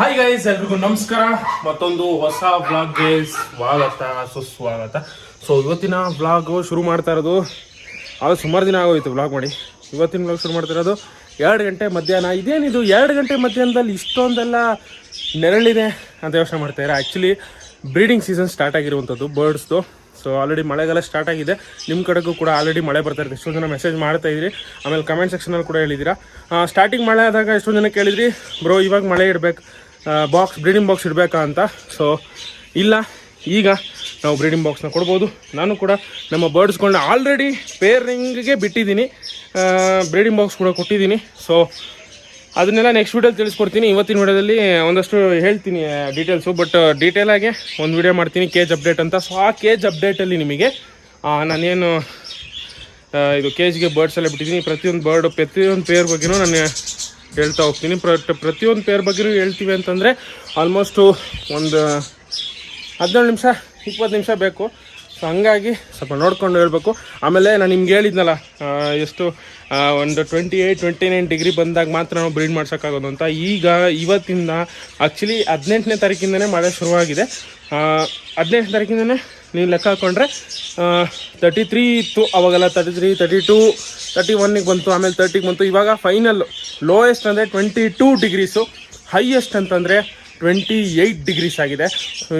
Hi guys ಎಲ್ರಿಗೂ ನಮಸ್ಕಾರ. ಮತ್ತೊಂದು ಹೊಸ ವ್ಲಾಗ್ಗೆ ಸ್ವಾಗತ, ಸುಸ್ವಾಗತ. ಸೊ ಇವತ್ತಿನ ಬ್ಲಾಗ್ ಶುರು ಮಾಡ್ತಾ ಇರೋದು ಅದು ಸುಮಾರು ದಿನ ಆಗೋಯ್ತು ವ್ಲಾಗ್ ಮಾಡಿ. ಇವತ್ತಿನ ವ್ಲಾಗ್ ಶುರು ಮಾಡ್ತಾ ಇರೋದು ಎರಡು ಗಂಟೆ ಮಧ್ಯಾಹ್ನ. ಇದೇನಿದು ಎರಡು ಗಂಟೆ ಮಧ್ಯಾಹ್ನದಲ್ಲಿ ಇಷ್ಟೊಂದೆಲ್ಲ ನೆರಳಿದೆ ಅಂತ ಯೋಚನೆ ಮಾಡ್ತಾ ಇದ್ದಾರೆ? ಆ್ಯಕ್ಚುಲಿ ಬ್ರೀಡಿಂಗ್ ಸೀಸನ್ ಸ್ಟಾರ್ಟ್ ಆಗಿರುವಂಥದ್ದು ಬರ್ಡ್ಸ್ದು ಸೊ ಆಲ್ರೆಡಿ ಮಳೆಗಾಲ ಸ್ಟಾರ್ಟ್ ಆಗಿದೆ. ನಿಮ್ಮ ಕಡೆಗೂ ಕೂಡ ಆಲ್ರೆಡಿ ಮಳೆ ಬರ್ತಾ ಇರುತ್ತೆ. ಎಷ್ಟೊಂದು ಜನ ಮೆಸೇಜ್ ಮಾಡ್ತಾ ಇದ್ರಿ. ಆಮೇಲೆ ಕಮೆಂಟ್ ಸೆಕ್ಷನಲ್ಲಿ ಕೂಡ ಹೇಳಿದ್ದೀರಾ. ಸ್ಟಾರ್ಟಿಂಗ್ ಮಳೆ ಆದಾಗ ಎಷ್ಟೊಂದು ಜನ ಕೇಳಿದ್ರಿ ಬ್ರೋ ಇವಾಗ ಮಳೆ ಇಡಬೇಕು ಬಾಕ್ಸ್ ಬ್ರೀಡಿಂಗ್ ಬಾಕ್ಸ್ ಇಡಬೇಕಾ ಅಂತ. ಸೊ ಇಲ್ಲ, ಈಗ ನಾವು ಬ್ರೀಡಿಂಗ್ ಬಾಕ್ಸ್ನ ಕೊಡ್ಬೋದು. ನಾನು ಕೂಡ ನಮ್ಮ ಬರ್ಡ್ಸ್ಗಳನ್ನ ಆಲ್ರೆಡಿ ಪೇರಿಂಗ್ಗೆ ಬಿಟ್ಟಿದ್ದೀನಿ. ಬ್ರೀಡಿಂಗ್ ಬಾಕ್ಸ್ ಕೂಡ ಕೊಟ್ಟಿದ್ದೀನಿ. ಸೊ ಅದನ್ನೆಲ್ಲ ನೆಕ್ಸ್ಟ್ ವೀಡಿಯೋಲಿ ತಿಳಿಸ್ಕೊಡ್ತೀನಿ. ಇವತ್ತಿನ ವೀಡಿಯೋದಲ್ಲಿ ಒಂದಷ್ಟು ಹೇಳ್ತೀನಿ ಡೀಟೇಲ್ಸು ಬಟ್ ಡೀಟೇಲಾಗಿ ಒಂದು ವಿಡಿಯೋ ಮಾಡ್ತೀನಿ ಕೇಜ್ ಅಪ್ಡೇಟ್ ಅಂತ. ಸೊ ಆ ಕೇಜ್ ಅಪ್ಡೇಟಲ್ಲಿ ನಿಮಗೆ ನಾನೇನು ಇದು ಕೇಜ್ಗೆ ಬರ್ಡ್ಸ್ ಎಲ್ಲ ಬಿಟ್ಟಿದ್ದೀನಿ. ಪ್ರತಿಯೊಂದು ಬರ್ಡ್ ಪ್ರತಿಯೊಂದು ಪೇರ್ ಬಗ್ಗೆಯೂ ನಾನು ಹೇಳ್ತಾ ಹೋಗ್ತೀನಿ. ಪ್ರ ಪ್ರತಿಯೊಂದು ಪೇರ್ ಬಗ್ಗೆನೂ ಹೇಳ್ತೀವಿ ಅಂತಂದರೆ ಆಲ್ಮೋಸ್ಟು ಒಂದು ಹದಿನೇಳು ನಿಮಿಷ, ಇಪ್ಪತ್ತು ನಿಮಿಷ ಬೇಕು. ಸೊ ಹಂಗಾಗಿ ಸ್ವಲ್ಪ ನೋಡ್ಕೊಂಡು ಹೇಳ್ಬೇಕು. ಆಮೇಲೆ ನಾನು ನಿಮ್ಗೆ ಹೇಳಿದ್ನಲ್ಲ ಎಷ್ಟು ಒಂದು twenty eight twenty nine degree ಬಂದಾಗ ಮಾತ್ರ ನಾವು ಬ್ರೀಡ್ ಮಾಡ್ಸೋಕ್ಕಾಗೋದು ಅಂತ. ಈಗ ಇವತ್ತಿಂದ ಆ್ಯಕ್ಚುಲಿ ಹದಿನೆಂಟನೇ ತಾರೀಕಿಂದನೇ ಮಳೆ ಶುರುವಾಗಿದೆ. ಹದಿನೆಂಟನೇ ತಾರೀಕಿಂದನೇ ನೀವು ಲೆಕ್ಕ ಹಾಕೊಂಡ್ರೆ ತರ್ಟಿ ತ್ರೀ ಇತ್ತು ಅವಾಗೆಲ್ಲ thirty three thirty two thirty ಒನ್ನಿಗೆ ಬಂತು, ಆಮೇಲೆ ತರ್ಟಿಗೆ ಬಂತು. ಇವಾಗ ಫೈನಲ್ ಲೋಯೆಸ್ಟ್ ಅಂದರೆ ಟ್ವೆಂಟಿ ಟೂ ಡಿಗ್ರೀಸು ಹೈಯೆಸ್ಟ್ ಅಂತಂದರೆ ಟ್ವೆಂಟಿ ಏಯ್ಟ್ ಡಿಗ್ರೀಸ್ ಆಗಿದೆ.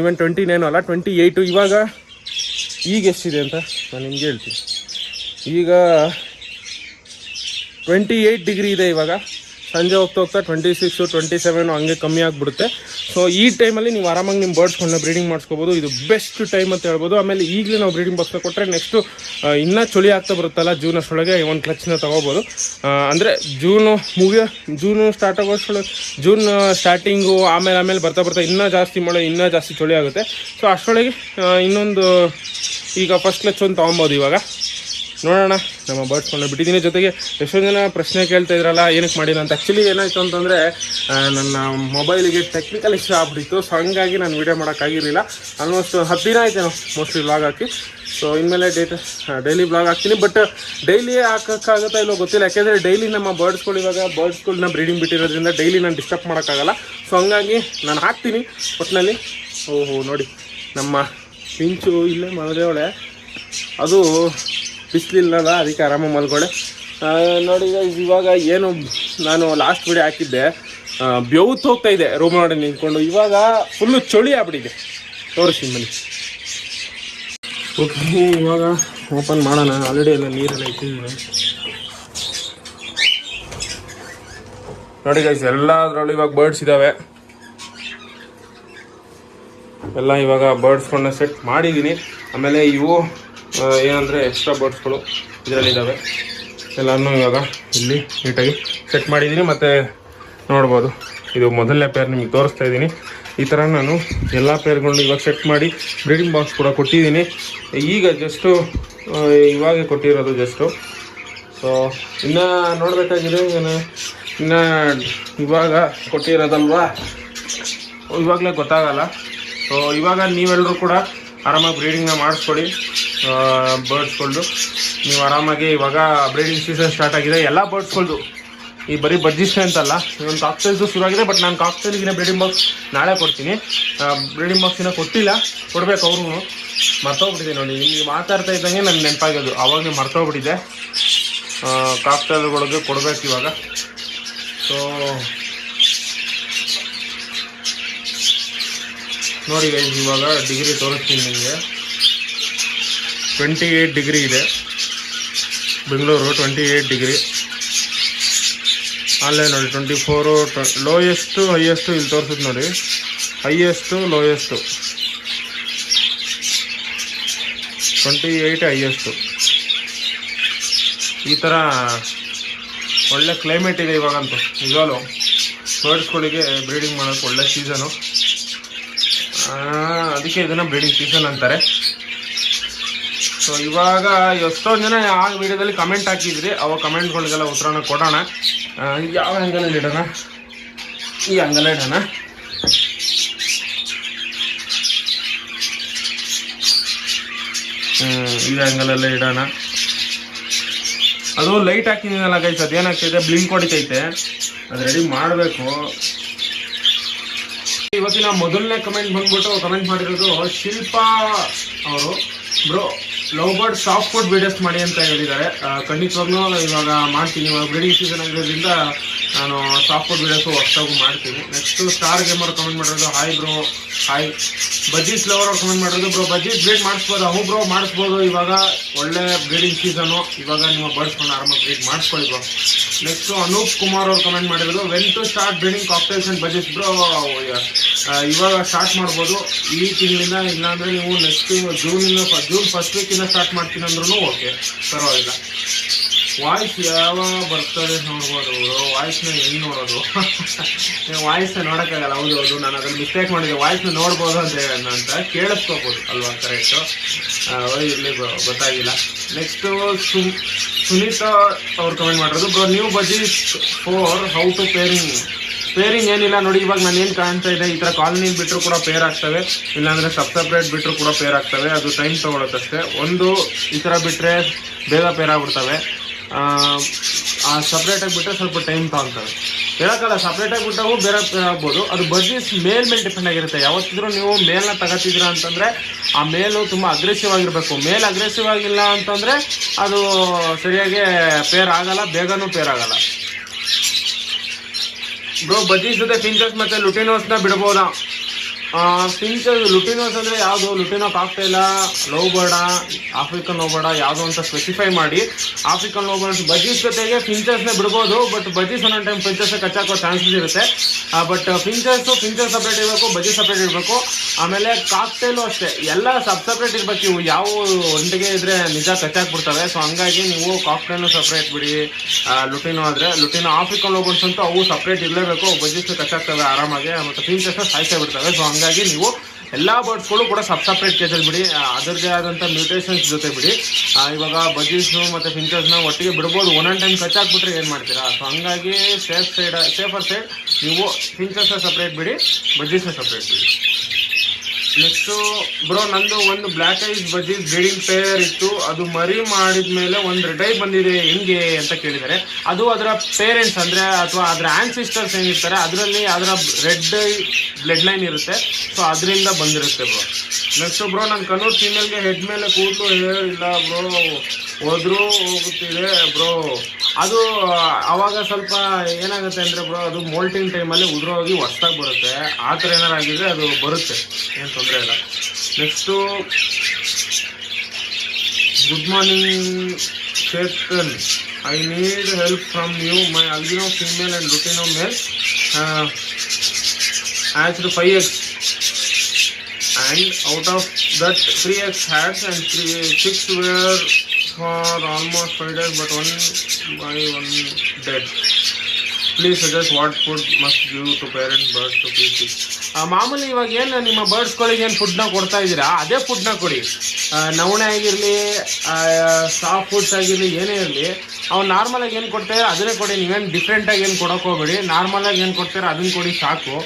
ಇವನ್ ಟ್ವೆಂಟಿ ನೈನು ಅಲ್ಲ ಟ್ವೆಂಟಿ ಏಯ್ಟು ಇವಾಗ ಈಗ ಎಷ್ಟಿದೆ ಅಂತ ನಾನು ನಿಮ್ಗೆ ಹೇಳ್ತೀನಿ. ಈಗ ಟ್ವೆಂಟಿ ಏಯ್ಟ್ ಡಿಗ್ರಿ ಇದೆ ಇವಾಗ. ಸಂಜೆ ಹೋಗ್ತಾ ಹೋಗ್ತಾ ಟ್ವೆಂಟಿ ಸಿಕ್ಸು ಟ್ವೆಂಟಿ ಸೆವೆನು ಹಂಗೆ ಕಮ್ಮಿ ಆಗಿಬಿಡುತ್ತೆ. ಸೊ ಈ ಟೈಮಲ್ಲಿ ನೀವು ಆರಾಮಾಗಿ ನಿಮ್ಮ ಬರ್ಡ್ಸ್ಗಳನ್ನ ಬ್ರೀಡಿಂಗ್ ಮಾಡಿಸ್ಕೋಬೋದು. ಇದು ಬೆಸ್ಟ್ ಟೈಮ್ ಅಂತ ಹೇಳ್ಬೋದು. ಆಮೇಲೆ ಈಗಲೇ ನಾವು ಬ್ರೀಡಿಂಗ್ ಬಾಕ್ಸ್ನ ಕೊಟ್ಟರೆ ನೆಕ್ಸ್ಟು ಇನ್ನೂ ಚಳಿ ಆಗ್ತಾ ಬರುತ್ತಲ್ಲ ಜೂನ್ ಅಷ್ಟೊಳಗೆ ಒಂದು ಕ್ಲಚ್ನ ತೊಗೋಬೋದು. ಅಂದರೆ ಜೂನು ಮುಗಿಯೋ ಜೂನು ಸ್ಟಾರ್ಟ್ ಆಗೋಷ್ಟೊಳಗೆ ಜೂನ್ ಸ್ಟಾರ್ಟಿಂಗು ಆಮೇಲೆ ಆಮೇಲೆ ಬರ್ತಾ ಬರ್ತಾ ಇನ್ನೂ ಜಾಸ್ತಿ ಮಳೆ, ಇನ್ನೂ ಜಾಸ್ತಿ ಚಳಿ ಆಗುತ್ತೆ. ಸೊ ಅಷ್ಟೊಳಗೆ ಇನ್ನೊಂದು, ಈಗ ಫಸ್ಟ್ ಕ್ಲಚ್ ಒಂದು ತೊಗೊಬೋದು ಇವಾಗ. ನೋಡೋಣ. ನಮ್ಮ ಬರ್ಡ್ಸ್ಗಳನ್ನ ಬಿಟ್ಟಿದ್ದೀನಿ ಜೊತೆಗೆ ಎಷ್ಟೊಂದು ಜನ ಪ್ರಶ್ನೆ ಕೇಳ್ತಾ ಇದ್ರಲ್ಲ ಏನಕ್ಕೆ ಮಾಡಿಲ್ಲ ಅಂತ. ಆ್ಯಕ್ಚುಲಿ ಏನಾಯಿತು ಅಂತಂದರೆ ನನ್ನ ಮೊಬೈಲಿಗೆ ಟೆಕ್ನಿಕಲ್ ಇಶ್ಯೂ ಆಗ್ಬಿಟ್ಟಿತ್ತು. ಸೊ ಹಂಗಾಗಿ ನಾನು ವೀಡಿಯೋ ಮಾಡೋಕ್ಕಾಗಿರಲಿಲ್ಲ ಆಲ್ಮೋಸ್ಟ್ ಹತ್ತು ದಿನ ಆಯಿತು ಮೋಸ್ಟ್ಲಿ ಬ್ಲಾಗ್ ಹಾಕಿ. ಸೊ ಇನ್ಮೇಲೆ ಡೇಟ್ ಡೈಲಿ ಬ್ಲಾಗ್ ಹಾಕ್ತೀನಿ. ಬಟ್ ಡೈಲಿ ಹಾಕೋಕ್ಕಾಗುತ್ತಾ ಇಲ್ಲೋ ಗೊತ್ತಿಲ್ಲ. ಯಾಕೆಂದರೆ ಡೈಲಿ ನಮ್ಮ ಬರ್ಡ್ಸ್ಗಳು ಇವಾಗ ಬರ್ಡ್ಸ್ಗಳನ್ನ ಬ್ರೀಡಿಂಗ್ ಬಿಟ್ಟಿರೋದ್ರಿಂದ ಡೈಲಿ ನಾನು ಡಿಸ್ಟರ್ಬ್ ಮಾಡೋಕ್ಕಾಗಲ್ಲ. ಸೊ ಹಂಗಾಗಿ ನಾನು ಹಾಕ್ತೀನಿ. ಒಟ್ಟಿನಲ್ಲಿ ಓಹೋ, ನೋಡಿ. ನಮ್ಮ ಪಿಂಚು ಇಲ್ಲೇ ಮಲದೇವಳೆ. ಅದು ಬಿಸಿಲಿಲ್ಲಲ್ಲ ಅದಕ್ಕೆ ಆರಾಮ ಮಲ್ಕೊಳ್ಳೆ ನೋಡಿ ಗೈಸ್ ಇವಾಗ ಏನು ನಾನು ಲಾಸ್ಟ್ ವಿಡಿಯೋ ಹಾಕಿದ್ದೆ ಬೆವ್ತು ಹೋಗ್ತಾ ಇದೆ ರೂಮ್ ನೋಡಿ ನಿಂತ್ಕೊಂಡು. ಇವಾಗ ಫುಲ್ಲು ಚಳಿ ಆಗ್ಬಿಟ್ಟಿದೆ. ತೋರಿಸ್ತೀನಿ ಮನೆ ಓಕೆ ಇವಾಗ ಓಪನ್ ಮಾಡೋಣ. ಆಲ್ರೆಡಿ ಎಲ್ಲ ನೀರೆಲ್ಲ ಇಟ್ಟಿದ್ದೀನಿ. ನೋಡಿ ಗೈಸ್ ಎಲ್ಲದರಲ್ಲೂ ಇವಾಗ ಬರ್ಡ್ಸ್ ಇದ್ದಾವೆ ಎಲ್ಲ ಇವಾಗ ಬರ್ಡ್ಸ್ಗಳನ್ನ ಸೆಟ್ ಮಾಡಿದ್ದೀನಿ. ಆಮೇಲೆ ಇವು ಏನಂದರೆ ಎಕ್ಸ್ಟ್ರಾ ಬರ್ಡ್ಸ್ಗಳು ಇದರಲ್ಲಿದ್ದಾವೆ ಎಲ್ಲಾನು ಇವಾಗ ಇಲ್ಲಿ ನೀಟಾಗಿ ಸೆಟ್ ಮಾಡಿದ್ದೀನಿ ಮತ್ತು ನೋಡ್ಬೋದು. ಇದು ಮೊದಲನೇ ಪೇರ್ ನಿಮಗೆ ತೋರಿಸ್ತಾ ಇದ್ದೀನಿ. ಈ ಥರ ನಾನು ಎಲ್ಲ ಪೇರ್ಗಳನ್ನ ಇವಾಗ ಸೆಟ್ ಮಾಡಿ ಬ್ರೀಡಿಂಗ್ ಬಾಕ್ಸ್ ಕೂಡ ಕೊಟ್ಟಿದ್ದೀನಿ. ಈಗ ಜಸ್ಟು ಇವಾಗೆ ಕೊಟ್ಟಿರೋದು ಜಸ್ಟು ಸೊ ಇನ್ನು ನೋಡಬೇಕಾಗಿದೆ ಏನು? ಇನ್ನು ಇವಾಗ ಕೊಟ್ಟಿರೋದಲ್ವಾ? ಇವಾಗಲೇ ಗೊತ್ತಾಗಲ್ಲ. ಸೊ ಇವಾಗ ನೀವೆಲ್ಲರೂ ಕೂಡ ಆರಾಮಾಗಿ ಬ್ರೀಡಿಂಗ್ನ ಮಾಡಿಸ್ಕೊಡಿ. ಬರ್ಡ್ಸ್ಗಳ್ದು ನೀವು ಆರಾಮಾಗಿ ಇವಾಗ ಬ್ರೀಡಿಂಗ್ ಸೀಸನ್ ಸ್ಟಾರ್ಟ್ ಆಗಿದೆ. ಎಲ್ಲ ಬರ್ಡ್ಸ್ಗಳ್ದು ಈ ಬರೀ ಬಜ್ಜಿಸ್ಟೆ ಅಂತಲ್ಲ ಒಂದು ಕಾಕ್ಟೈಲ್ಸು ಶುರು ಆಗಿದೆ ಬಟ್ ನಾನು ಕಾಕ್ಟೈಲ್ಗಿನ ಬ್ರೀಡಿಂಗ್ ಬಾಕ್ಸ್ ನಾಳೆ ಕೊಡ್ತೀನಿ. ಬ್ರೀಡಿಂಗ್ ಬಾಕ್ಸಿನ ಕೊಟ್ಟಿಲ್ಲ, ಕೊಡ್ಬೇಕು ಅವ್ರಿಗೂ ಮರ್ತೋಗ್ಬಿಟ್ಟಿದೆ ನೋಡಿ. ನಿಮಗೆ ಮಾತಾಡ್ತಾ ಇದ್ದಂಗೆ ನನಗೆ ನೆನಪಾಗೋದು ಅವಾಗಲೇ ಮರ್ತೋಗ್ಬಿಟ್ಟಿದೆ ಕಾಕ್ಟೈಲ್ಗಳಿಗೆ ಕೊಡ್ಬೇಕು ಇವಾಗ. ಸೊ ನೋಡಿ ಇವಾಗ ಡಿಗ್ರಿ ತೋರಿಸ್ತೀನಿ ನಿಮಗೆ. ಟ್ವೆಂಟಿ ಏಯ್ಟ್ ಡಿಗ್ರಿ ಇದೆ. Bengaluru twenty eight degree online ನೋಡಿ ಟ್ವೆಂಟಿ ಫೋರು ಲೋಯೆಸ್ಟು ಹೈಯೆಸ್ಟು ಇಲ್ಲಿ ತೋರಿಸುತ್ತೆ ನೋಡಿ. Highest lowest twenty eight highest ಈ ಥರ ಒಳ್ಳೆ ಕ್ಲೈಮೇಟ್ ಇದೆ ಇವಾಗಂತೂ. ಈಗಲೂ ಬರ್ಡ್ಸ್ಗಳಿಗೆ ಬ್ರೀಡಿಂಗ್ ಮಾಡೋಕ್ಕೆ ಒಳ್ಳೆ ಸೀಸನು ಅದಕ್ಕೆ ಇದನ್ನು ಬ್ರೀಡಿಂಗ್ ಸೀಸನ್ ಅಂತಾರೆ. ಸೊ ಇವಾಗ ಎಷ್ಟೊಂದು ಜನ ಆ ವಿಡಿಯೋದಲ್ಲಿ ಕಮೆಂಟ್ ಹಾಕಿದ್ರಿ. ಅವ ಕಮೆಂಟ್ಗಳಿಗೆಲ್ಲ ಉತ್ತರನ ಕೊಡೋಣ. ಯಾವ ಆ್ಯಂಗಲಲ್ಲಿ ಇಡೋಣ? ಈ ಆ್ಯಂಗಲ್ ಇಡೋಣ. ಈ ಆ್ಯಂಗಲಲ್ಲೇ ಇಡೋಣ. ಅದು ಲೈಟ್ ಹಾಕಿದ್ದೀನಲ್ಲ ಗೈಸ್ ಅದೇನಾಗ್ತಿದೆ ಬ್ಲಿಂಕ್ ಹೊಡಿತೈತೆ. ಅದು ರೆಡಿ ಮಾಡಬೇಕು. ಇವತ್ತಿನ ಮೊದಲನೇ ಕಮೆಂಟ್ ಬಂದ್ಬಿಟ್ಟು ಕಮೆಂಟ್ ಮಾಡಿರೋದು ಶಿಲ್ಪಾ ಅವರು. Bro love bird soft food ಮಾಡಿ ಅಂತ ಹೇಳಿದ್ದಾರೆ. ಖಂಡಿತವಾಗ್ಲೂ ಇವಾಗ ಮಾಡ್ತೀನಿ. ಇವಾಗ ಬ್ರೀಡಿಂಗ್ ಸೀಸನ್ ಆಗಿರೋದ್ರಿಂದ ನಾನು ಸಾಫ್ಟ್ ಫುಡ್ ವಿಡಿಯೋಸ್ ಹೊಸ್ತಾಗೂ ಮಾಡ್ತೀನಿ. ನೆಕ್ಸ್ಟ್ ಸ್ಟಾರ್ ಗೇಮರ್ ಕಮೆಂಟ್ ಮಾಡಿರೋದು hi bro hi budgies lover ಅವ್ರು ಕಮೆಂಟ್ ಮಾಡಿರೋದು ಬ್ರೋ ಬಜೀಸ್ ಬ್ರೀಡ್ ಮಾಡಿಸ್ಬೋದು? ಅವು ಬ್ರೋ ಮಾಡಿಸ್ಬೋದು. ಇವಾಗ ಒಳ್ಳೆ ಬ್ರೀಡಿಂಗ್ ಸೀಸನು ಇವಾಗ ನಿಮ್ಮ ಬರ್ಡ್ಸ್ಕೊಂಡು ಆರಾಮಾಗಿ ಬ್ರೀಡ್ ಮಾಡಿಸ್ಕೊಳ್ಳಿ ಬ್ರೋ ನೆಕ್ಸ್ಟ್ ಅನೂಪ್ ಕುಮಾರ್ ಅವ್ರು ಕಮೆಂಟ್ ಮಾಡಿರೋದು when to start breeding cockatiels and budget bro ಇವಾಗ ಸ್ಟಾರ್ಟ್ ಮಾಡ್ಬೋದು. ಈ ತಿಂಗಳಿಂದ ಇಲ್ಲಾಂದ್ರೆ ನೀವು ನೆಕ್ಸ್ಟ್ ಜೂನಿಂದ ಜೂನ್ ಫಸ್ಟ್ ವೀಕಿಂದ ಸ್ಟಾರ್ಟ್ ಮಾಡ್ತೀನಿ ಅಂದ್ರೂ ಓಕೆ ಪರವಾಗಿಲ್ಲ. ವಾಯ್ಸ್ ಯಾವ ಬರ್ತದೆ ನೋಡ್ಬೋದು ವಾಯ್ಸ್ನ ಹೆಂಗೆ ನೋಡೋದು? ವಾಯ್ಸ್ನ ನೋಡೋಕ್ಕಾಗಲ್ಲ, ಹೌದು ಹೌದು, ನಾನು ಅದನ್ನು ಮಿಸ್ಟೇಕ್ ಮಾಡಿದೆ ವಾಯ್ಸ್ನ ನೋಡ್ಬೋದು ಅಂತ ಅಂತ ಕೇಳಿಸ್ಕೋಬೋದು, ಅಲ್ವಾ ಕರೆಕ್ಟು ಇರಲಿ ಗೊತ್ತಾಗಿಲ್ಲ. ನೆಕ್ಸ್ಟು ಸು, ಸುನೀತಾ ಅವ್ರು ಕಮೆಂಟ್ ಮಾಡಿರೋದು bro new budgies for how to pairing pairing ಏನಿಲ್ಲ ನೋಡಿ, ಇವಾಗ ನಾನು ಏನು ಕಾಣ್ತಾ ಇದೆ, ಈ ಥರ ಕಾಲನಿ ಬಿಟ್ಟರು ಕೂಡ ಪೇರ್ ಆಗ್ತವೆ. ಇಲ್ಲಾಂದ್ರೆ ಸಬ್ ಸಪ್ರೇಟ್ ಬಿಟ್ಟರು ಕೂಡ ಪೇರ್ ಆಗ್ತವೆ. ಅದು ಟೈಮ್ ತೊಗೊಳತ್ತಷ್ಟೇ. ಒಂದು ಈ ಥರ ಬಿಟ್ಟರೆ ಬೇಗ ಪೇರ್ ಆಗ್ಬಿಡ್ತವೆ. ಆ ಸಪ್ರೇಟಾಗಿ ಬಿಟ್ಟರೆ ಸ್ವಲ್ಪ ಟೈಮ್ ತಗೊಳ್ತವೆ. ಹೇಳೋಕ್ಕಲ್ಲ ಸಪ್ರೇಟಾಗಿ ಬಿಟ್ಟವು ಬೇರೆ ಆಗ್ಬೋದು. ಅದು ಬಜೀಸ್ ಮೇಲ್ ಮೇಲೆ ಡಿಪೆಂಡ್ ಆಗಿರುತ್ತೆ. ಯಾವತ್ತಿದ್ರೂ ನೀವು ಮೇಲ್ನ ತಗೋತಿದ್ದೀರಾ ಅಂತಂದರೆ, ಆ ಮೇಲು ತುಂಬ ಅಗ್ರೆಸಿವ್ ಆಗಿರಬೇಕು. ಮೇಲ್ ಅಗ್ರೆಸಿವ್ ಆಗಿಲ್ಲ ಅಂತಂದರೆ ಅದು ಸರಿಯಾಗಿ ಪೇರ್ ಆಗಲ್ಲ, ಬೇಗನೂ ಪೇರ್ ಆಗಲ್ಲ. ಬ್ರೋ ಬಜೀಸ್ ಜೊತೆ ಫಿಂಗರ್ಸ್ ಮತ್ತೆ ಲುಟಿನೋಸ್ನ ಬಿಡ್ಬೋದಾ? ಫಿಂಚರ್ಸ್ ಲುಟಿನೋಸ್ ಅಂದ್ರೆ ಯಾವುದು? Lutino cockatiel love bird African love bird ಯಾವುದು ಅಂತ ಸ್ಪೆಸಿಫೈ ಮಾಡಿ. ಆಫ್ರಿಕನ್ ಲವ್ ಬರ್ಡ್ ಬಜೀಸ್ ಜೊತೆಗೆ ಫಿಂಚರ್ಸ್ನೇ ಬಿಡ್ಬೋದು ಬಟ್ ಬಜೀಸ್ ಒಂದೊಂದು ಟೈಮ್ ಫಿಂಚರ್ಸ್ ಕಚ್ಚಾಕೋ ಚಾನ್ಸಸ್ ಇರುತ್ತೆ. ಬಟ್ ಫಿಂಚರ್ಸ್ ಫಿಂಚರ್ ಸಪ್ರೇಟ್ ಇರಬೇಕು ಬಜಿ ಸಪ್ರೇಟ್ ಇರಬೇಕು. ಆಮೇಲೆ ಕಾಕ್ಟೇಲು ಅಷ್ಟೇ. ಎಲ್ಲ ಸಬ್ ಸಪ್ರೇಟ್ ಇರ್ಬೇಕು ಇವು. ಯಾವ ಒಂದಿಗೆ ಇದ್ರೆ ನಿಜ ಕಚ್ಚಾಕ್ಬಿಡ್ತವೆ. ಸೊ ಹಂಗಾಗಿ ನೀವು ಕಾಕ್ಟೇಲ್ ಸಪ್ರೇಟ್ ಬಿಡಿ. ಲುಟಿನೋ ಆದ್ರೆ ಲುಟಿನೋ ಆಫ್ರಿಕನ್ ಲವ್ ಬರ್ಡ್ಸ್ ಅಂತೂ ಅವು ಸಪ್ರೇಟ್ ಇರಲೇಬೇಕು. ಬಜೀಸ್ ಕಚ್ಚಾಕ್ತವೆ ಆರಾಮಾಗಿ, ಮತ್ತು ಫಿಂಚರ್ಸ್ ಸಾಯ್ತಾ ಬಿಡ್ತವೆ. ಸೊ ಹಂಗಾಗಿ ನೀವು ಎಲ್ಲ ಬರ್ಡ್ಸ್ಗಳು ಕೂಡ ಸಬ್ ಸಪ್ರೇಟ್ ಕೇಜಲ್ಲಿ ಬಿಡಿ. ಅದರದೇ ಆದಂಥ ಮ್ಯೂಟೇಷನ್ಸ್ ಜೊತೆ ಬಿಡಿ. ಇವಾಗ ಬಜೀಸ್ನು ಮತ್ತು ಫಿಂಚರ್ಸ್ನ ಒಟ್ಟಿಗೆ ಬಿಡ್ಬೋದು. ಒನ್ ಆನ್ ಟೈಮ್ ಕಚ್ಚಾಕ್ಬಿಟ್ರೆ ಏನು ಮಾಡ್ತೀರಾ? ಸೊ ಹಂಗಾಗಿ ಸೇಫ್ ಸೈಡ್ ಸೇಫರ್ ಸೈಡ್ ನೀವು ಫಿಂಚರ್ಸ್ನ ಸಪ್ರೇಟ್ ಬಿಡಿ ಬಜೀಸ್ನ ಸಪ್ರೇಟ್ ಬಿಡಿ. ನೆಕ್ಸ್ಟು ಬ್ರೋ, ನಂದು ಒಂದು black eyes budgie breeding pair ಇತ್ತು. ಅದು ಮರಿ ಮಾಡಿದ ಮೇಲೆ ಒಂದು ರಿಟೈ ಬಂದಿದೆ ಹೆಂಗೆ ಅಂತ ಕೇಳಿದ್ದಾರೆ ಅದು ಅದರ ಪೇರೆಂಟ್ಸ್ ಅಂದರೆ ಅಥವಾ ಅದರ ಆನ್ಸಿಸ್ಟರ್ಸ್ ಏನಿರ್ತಾರೆ, ಅದರಲ್ಲಿ ಅದರ ರೆಡ್ ಬ್ಲಡ್ ಲೈನ್ ಇರುತ್ತೆ. ಸೊ ಅದರಿಂದ ಬಂದಿರುತ್ತೆ ಬ್ರೋ. ನೆಕ್ಸ್ಟ್ ಬ್ರೋ ನನ್ನ ಕಣ್ಣು ಫೀಮೇಲ್ಗೆ ಹೆಡ್ ಮೇಲೆ ಕೂತು ಹೇಳಿಲ್ಲ ಬ್ರೋ ಹೋದ್ರೂ ಹೋಗುತ್ತಿದೆ ಬ್ರೋ ಅದು, ಅವಾಗ ಸ್ವಲ್ಪ ಏನಾಗುತ್ತೆ ಅಂದರೆ ಬ್ರೋ ಅದು ಮೋಲ್ಟಿಂಗ್ ಟೈಮಲ್ಲಿ ಉದುರೋಗಿ ಹೊಸ್ದಾಗಿ ಬರುತ್ತೆ. ಆ ಥರ ಏನಾರು ಆಗಿದ್ರೆ ಅದು ಬರುತ್ತೆ. ಏನು ತೊಂದರೆ ಇಲ್ಲ. Next good morning Chetan. I need help from you my albino female and lutino male as five eggs and out of that three eggs hatch and three, six were for almost 5 days, but one by one dead. Please suggest what food must give to parent birds to it ಮಾಮೂಲಿ ಇವಾಗ ಏನು ನಿಮ್ಮ ಬರ್ಡ್ಸ್ಗಳಿಗೆ ಏನು ಫುಡ್ನ ಕೊಡ್ತಾ ಇದ್ದೀರಾ? ಅದೇ ಫುಡ್ನ ಕೊಡಿ. ನವಣೆ ಆಗಿರಲಿ ಸಾಫ್ಟ್ ಫುಡ್ಸ್ ಆಗಿರಲಿ, ಏನೇ ಇರಲಿ, ಅವ್ನು ನಾರ್ಮಲಾಗಿ ಏನು ಕೊಡ್ತಾರೆ ಅದನ್ನೇ ಕೊಡಿ. ನೀವೇನು ಡಿಫ್ರೆಂಟಾಗಿ ಏನು ಕೊಡೋಕೆ ಹೋಗ್ಬೇಡಿ. ನಾರ್ಮಲಾಗಿ ಏನು ಕೊಡ್ತಾರೆ ಅದನ್ನು ಕೊಡಿ ಸಾಕು.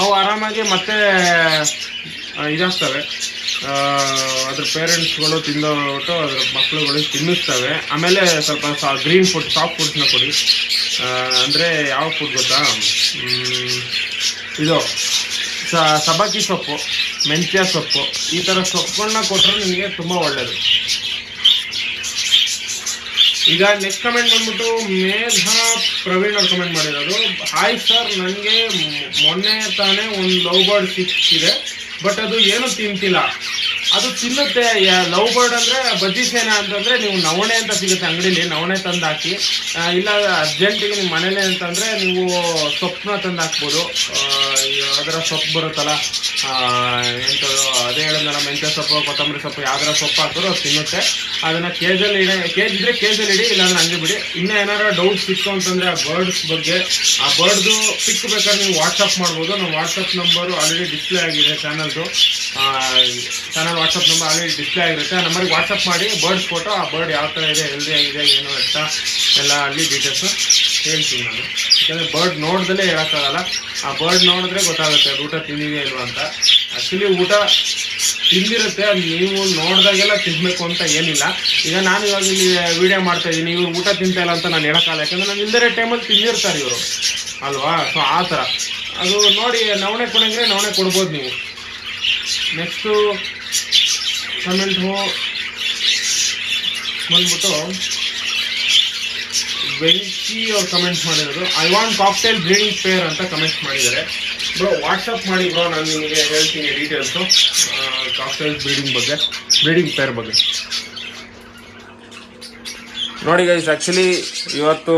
ಅವು ಆರಾಮಾಗಿ ಮತ್ತೆ ಇದಾಗ್ತವೆ. ಅದ್ರ ಪೇರೆಂಟ್ಸ್ಗಳು ತಿಂದೋಗ್ಬಿಟ್ಟು ಅದ್ರ ಮಕ್ಕಳುಗಳು ತಿನ್ನಿಸ್ತವೆ ಆಮೇಲೆ ಸ್ವಲ್ಪ ಸಾ ಗ್ರೀನ್ ಫುಡ್, ಸಾಫ್ಟ್ ಫುಡ್ಸ್ನ ಕೊಡಿ. ಅಂದರೆ ಯಾವ ಫುಡ್ ಗೊತ್ತಾ? ಇದು ಸಬಾಕಿ ಸೊಪ್ಪು, ಮೆಂತ್ಯ ಸೊಪ್ಪು, ಈ ಥರ ಸೊಪ್ಪುಗಳನ್ನ ಕೊಟ್ಟರೆ ನಿಮಗೆ ತುಂಬ ಒಳ್ಳೆಯದು ಈಗ ನೆಕ್ಸ್ಟ್ ಕಮೆಂಟ್ ಬಂದ್ಬಿಟ್ಟು ಮೇಘಾ ಪ್ರವೀಣ್ ಅವ್ರು ಕಮೆಂಟ್ ಮಾಡಿರೋದು. ಹಾಯ್ ಸರ್ ನನಗೆ ಮೊನ್ನೆ ತಾನೇ ಒಂದು ಲವ್ ಬರ್ಡ್ ಸಿಕ್ಕಿದೆ. ಬಟ್ ಅದು ಏನು ತಿಂತಿಲ್ಲ. ಅದು ತಿನ್ನುತ್ತೆ. ಲವ್ ಬರ್ಡ್ ಅಂದ್ರೆ ಬಜ್ಜಿ ಸೇನ ಅಂತಂದ್ರೆ ನೀವು ನವಣೆ ಅಂತ ಸಿಗುತ್ತೆ ಅಂಗಡಿಲಿ. ನವಣೆ ತಂದು ಹಾಕಿ ಇಲ್ಲ, ಅರ್ಜೆಂಟಿಗೆ ನಿಮ್ಮ ಮನೇಲೆ ಅಂತಂದ್ರೆ ನೀವು ಸೊಪ್ಪನ್ನ ತಂದು ಹಾಕ್ಬೋದು ಅದರ ಸೊಪ್ಪು ಬರುತ್ತಲ್ಲ ಎಂತ ಅದೇ ಹೇಳಿದ್ನಲ್ಲ, ಮೆಂತ್ಯ ಸೊಪ್ಪು, ಕೊತ್ತಂಬರಿ ಸೊಪ್ಪು, ಯಾವ್ದಾರ ಸೊಪ್ಪು ಹಾಕಿದ್ರು ಅದು ತಿನ್ನುತ್ತೆ. ಅದನ್ನ ಕೇಜಲ್ಲಿ ಇಡ, ಕೇಜ್ ಇದ್ರೆ ಕೇಜಲ್ಲಿ ಇಡಿ ಇಲ್ಲಾಂದ್ರೆ ಹಂಗೆ ಬಿಡಿ. ಇನ್ನೂ ಏನಾರು ಡೌಟ್ ಸಿಕ್ಕು ಅಂತಂದ್ರೆ ಆ ಬರ್ಡ್ಸ್ ಬಗ್ಗೆ, ಆ ಬರ್ಡ್ದು ಪಿಕ್ ಬೇಕಾದ್ರೆ ನೀವು ವಾಟ್ಸಪ್ ಮಾಡ್ಬೋದು. ನಮ್ಮ ವಾಟ್ಸಪ್ ನಂಬರು ಆಲ್ರೆಡಿ ಡಿಸ್ಪ್ಲೇ ಆಗಿದೆ ಚಾನಲ್ದು channel WhatsApp number already display ಆಗಿರುತ್ತೆ. ನಂಬರ್ಗೆ ವಾಟ್ಸಪ್ ಮಾಡಿ ಬರ್ಡ್ಸ್ ಫೋಟೋ ಆ ಬರ್ಡ್ ಯಾವ ಥರ ಇದೆ ಹೆಲ್ದಿ ಆಗಿದೆ, ಏನು ಅಂತ ಎಲ್ಲ ಅಲ್ಲಿ ಡೀಟೇಲ್ಸು ಹೇಳ್ತೀನಿ ನಾನು. ಯಾಕಂದರೆ ಬರ್ಡ್ ನೋಡ್ದಲೇ ಹೇಳೋಕ್ಕಾಗಲ್ಲ. ಆ ಬರ್ಡ್ ನೋಡಿದ್ರೆ ಗೊತ್ತಾಗುತ್ತೆ ಊಟ ತಿಂದಿದೆ ಇಲ್ವಾ ಅಂತ. ಆ್ಯಕ್ಚುಲಿ ಊಟ ತಿಂದಿರುತ್ತೆ, ಅದು ನೀವು ನೋಡಿದಾಗೆಲ್ಲ ತಿನ್ನಬೇಕು ಅಂತ ಏನಿಲ್ಲ. ಈಗ ನಾನು ಇವಾಗ ಇಲ್ಲಿ ವೀಡಿಯೋ ಮಾಡ್ತಾ ಇದ್ದೀನಿ, ಇವ್ರು ಊಟ ತಿಂತಾ ಇಲ್ಲ ಅಂತ ನಾನು ಹೇಳೋಕ್ಕಾಗಲ್ಲ. ಯಾಕಂದರೆ ನಾನು ಇಲ್ದರೆ ಟೈಮಲ್ಲಿ ತಿಂದಿರ್ತಾರೆ ಇವರು. ಅಲ್ವಾ? ಸೊ ಆ ಥರ ಅದು ನೋಡಿ, ನವಣೆ ಕೊಡಂದ್ರೆ ನವಣೆ ಕೊಡ್ಬೋದು ನೀವು. ನೆಕ್ಸ್ಟು ಕಮೆಂಟ್ ಬಂದ್ಬಿಟ್ಟು ವೆಂಕಿ ಅವ್ರು ಕಮೆಂಟ್ ಮಾಡಿರೋದು I want cockatiel breeding pair ಅಂತ ಕಮೆಂಟ್ ಮಾಡಿದ್ದಾರೆ. ಬ್ರೋ ವಾಟ್ಸಪ್ ಮಾಡಿ ಬ್ರೋ ನಾನು ನಿಮಗೆ ಹೇಳ್ತೀನಿ ಡೀಟೇಲ್ಸು ಕಾಕ್ಟೈಲ್ ಬ್ರೀಡಿಂಗ್ ಬಗ್ಗೆ ಬ್ರೀಡಿಂಗ್ ಪೇರ್ ಬಗ್ಗೆ. ನೋಡಿ ಗೈಸ್ ಆ್ಯಕ್ಚುಲಿ ಇವತ್ತು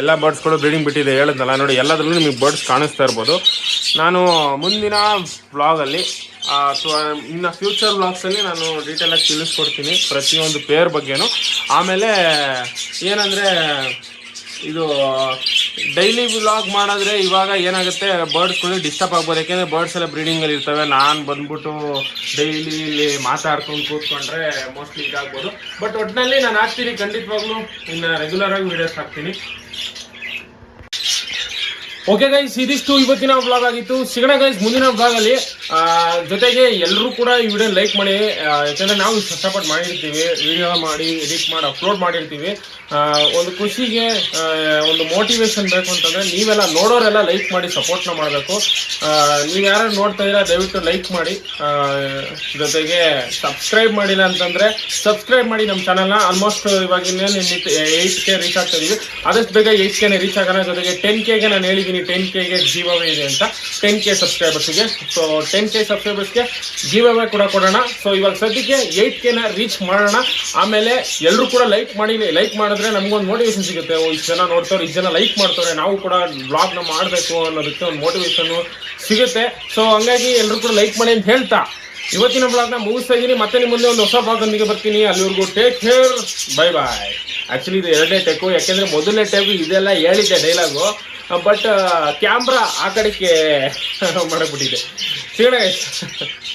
ಎಲ್ಲ ಬರ್ಡ್ಸ್ಗಳು ಬ್ರೀಡಿಂಗ್ ಬಿಟ್ಟಿದೆ, ಹೇಳಿದ್ನಲ್ಲ. ನೋಡಿ, ಎಲ್ಲದರಲ್ಲೂ ನಿಮಗೆ ಬರ್ಡ್ಸ್ ಕಾಣಿಸ್ತಾ ಇರ್ಬೋದು. ನಾನು ಮುಂದಿನ ವ್ಲಾಗಲ್ಲಿ ಅಥವಾ ಇನ್ನು ಫ್ಯೂಚರ್ ವ್ಲಾಗ್ಸಲ್ಲಿ ನಾನು ಡೀಟೇಲಾಗಿ ತಿಳಿಸ್ಕೊಡ್ತೀನಿ ಪ್ರತಿಯೊಂದು ಪೇರ್ ಬಗ್ಗೆನೂ. ಆಮೇಲೆ ಏನಂದರೆ ಇದು ಡೈಲಿ ವ್ಲಾಗ್ ಮಾಡಿದ್ರೆ ಇವಾಗ ಏನಾಗುತ್ತೆ ಬರ್ಡ್ಸ್ಗಳು ಡಿಸ್ಟರ್ಬ್ ಆಗ್ಬೋದು. ಯಾಕೆಂದರೆ ಬರ್ಡ್ಸ್ ಎಲ್ಲ ಬ್ರೀಡಿಂಗಲ್ಲಿ ಇರ್ತವೆ. ನಾನು ಬಂದ್ಬಿಟ್ಟು ಡೈಲಿ ಇಲ್ಲಿ ಮಾತಾಡ್ಕೊಂಡು ಕೂತ್ಕೊಂಡ್ರೆ ಮೋಸ್ಟ್ಲಿ ಇದಾಗ್ಬೋದು. ಬಟ್ ಒಟ್ಟಿನಲ್ಲಿ ನಾನು ಹಾಕ್ತೀನಿ ಖಂಡಿತವಾಗ್ಲೂ ಇನ್ನು ರೆಗ್ಯುಲರ್ ಆಗಿ ವಿಡಿಯೋಸ್ ಹಾಕ್ತೀನಿ. ಓಕೆ ಗೈಸ್ ಇದಿಷ್ಟು ಇವತ್ತಿನ ಬ್ಲಾಗ್ ಆಗಿತ್ತು. ಸಿಗೋಣ ಗೈಸ್ ಮುಂದಿನ ಬ್ಲಾಗ್ ಅಲ್ಲಿ. ಆ, ಜೊತೆಗೆ ಎಲ್ಲರೂ ಕೂಡ ಈ ವಿಡಿಯೋ ಲೈಕ್ ಮಾಡಿ ಯಾಕಂದ್ರೆ ನಾವು ಸಪೋರ್ಟ್ ಕಷ್ಟಪಟ್ಟು ಮಾಡಿರ್ತೀವಿ, ವಿಡಿಯೋ ಮಾಡಿ, ಎಡಿಟ್ ಮಾಡಿ, ಅಪ್ಲೋಡ್ ಮಾಡಿರ್ತೀವಿ. ಒಂದು ಖುಷಿಗೆ ಒಂದು ಮೋಟಿವೇಶನ್ ಬೇಕು ಅಂತಂದ್ರೆ ನೀವೆಲ್ಲ ನೋಡೋರೆಲ್ಲ ಲೈಕ್ ಮಾಡಿ ಸಪೋರ್ಟ್ನ ಮಾಡಬೇಕು. ನೀವು ಯಾರು ನೋಡ್ತಾ ಇದ್ದೀರಾ ದಯವಿಟ್ಟು ಲೈಕ್ ಮಾಡಿ. ಜೊತೆಗೆ ಸಬ್ಸ್ಕ್ರೈಬ್ ಮಾಡಿಲ್ಲ ಅಂತಂದ್ರೆ ಸಬ್ಸ್ಕ್ರೈಬ್ ಮಾಡಿ ನಮ್ಮ ಚಾನಲ್ನ ಆಲ್ಮೋಸ್ಟ್ ಇವಾಗ ಇನ್ನೇನು ಏಯ್ಟ್ ಕೆ ರೀಚ್ ಆಗ್ತಾ ಇದೀವಿ. ಆದಷ್ಟು ಬೇಗ ಏಯ್ಟ್ ಕೆನೆ ರೀಚ್ ಆಗೋಣ ಜೊತೆಗೆ ಟೆನ್ ಕೆಗೆ ನಾನು ಹೇಳಿದ್ದೀನಿ ಟೆನ್ ಕೆಗೆ ಜೀವವೇ ಇದೆ ಅಂತ. ಟೆನ್ ಕೆ ಸಬ್ಸ್ಕ್ರೈಬರ್ಸ್ಗೆ ಸೊ ಟೆನ್ ಕೆ ಸಬ್ಸ್ಕ್ರೈಬರ್ಸ್ಗೆ ಜೀವವೇ ಕೂಡ ಕೊಡೋಣ. ಸೊ ಇವಾಗ ಸದ್ಯಕ್ಕೆ ಏಯ್ಟ್ ಕೆನ ರೀಚ್ ಮಾಡೋಣ. ಆಮೇಲೆ ಎಲ್ಲರೂ ಕೂಡ ಲೈಕ್ ಮಾಡಿ ಲೈಕ್ ಮಾಡಿದ್ರೆ ನಮಗೊಂದು ಮೋಟಿವೇಶನ್ ಸಿಗುತ್ತೆ. ಇಷ್ಟು ಜನ ನೋಡ್ತಾರೆ, ಇಷ್ಟು ಜನ ಲೈಕ್ ಮಾಡ್ತಾರೆ. ನಾವು ಕೂಡ ಬ್ಲಾಗ್ನ ಮಾಡಬೇಕು ಅನ್ನೋದಕ್ಕೆ ಒಂದು ಮೋಟಿವೇಶನ್ ಸಿಗುತ್ತೆ. ಸೊ ಹಂಗಾಗಿ ಎಲ್ಲರೂ ಕೂಡ ಲೈಕ್ ಮಾಡಿ ಅಂತ ಹೇಳ್ತಾ. ಇವತ್ತಿನ ಬ್ಲಾಗ್ನ ಮುಗಿಸ್ತಾ ಇದ್ದೀನಿ. ಮತ್ತೆ ನಿಮ್ಮ ಮುಂದೆ ಒಂದು ಹೊಸ ಬ್ಲಾಗ್ ಒಂದಿಗೆ ಬರ್ತೀನಿ. ಅಲ್ಲಿವರೆಗೂ take care bye bye actually ಇದು ಎರಡನೇ ಟೆಕು ಯಾಕೆಂದರೆ ಮೊದಲನೇ ಟೆಕ್ ಇದೆಲ್ಲ ಹೇಳಿದ್ದೆ ಡೈಲಾಗು ಬಟ್ ಕ್ಯಾಮ್ರಾ ಆ ಕಡೆಗೆ ಮಾಡಕ್ಬಿಟ್ಟಿದೆ ಸಿಗೋಣ guys.